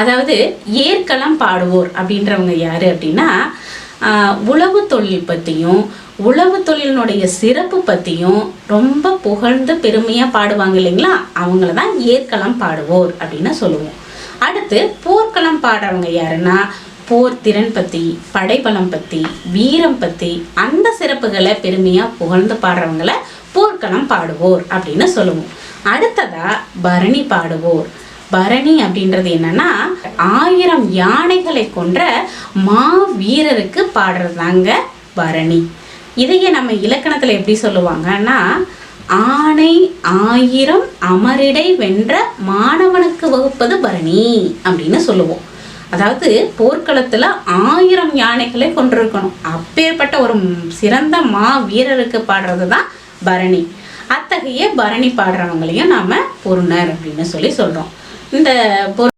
அதாவது ஏற்களம் பாடுவோர் அப்படின்றவங்க யார் அப்படின்னா உழவு தொழில் பற்றியும் உழவு தொழிலினுடைய சிறப்பு பற்றியும் ரொம்ப புகழ்ந்து பெருமையாக பாடுவாங்க இல்லைங்களா? அவங்கள தான் ஏற்களம் பாடுவோர் அப்படின்னு சொல்லுவோம். அடுத்து போர்க்களம் பாடுறவங்க யாருன்னா போர் திறன் பற்றி படைபலம் பற்றி வீரம் பற்றி அந்த சிறப்புகளை பெருமையாக புகழ்ந்து பாடுறவங்கள போர்க்களம் பாடுவோர் அப்படின்னு சொல்லுவோம். அடுத்ததாக பரணி பாடுவோர். பரணி அப்படின்றது என்னன்னா ஆயிரம் யானைகளை கொன்ற மா வீரருக்கு பாடுறதாங்க பரணி. இதையே நம்ம இலக்கணத்தில் எப்படி சொல்லுவாங்கன்னா ஆணை ஆயிரம் அமரிடை வென்ற மாணவனுக்கு வகுப்பது பரணி அப்படின்னு சொல்லுவோம். அதாவது போர்க்களத்தில் ஆயிரம் யானைகளை கொண்டிருக்கணும். அப்பேற்பட்ட ஒரு சிறந்த மா வீரருக்கு பாடுறது தான் பரணி. அத்தகைய பரணி பாடுறவங்களையும் நாம் பொருணர் அப்படின்னு சொல்லி சொல்கிறோம் இந்த பொரு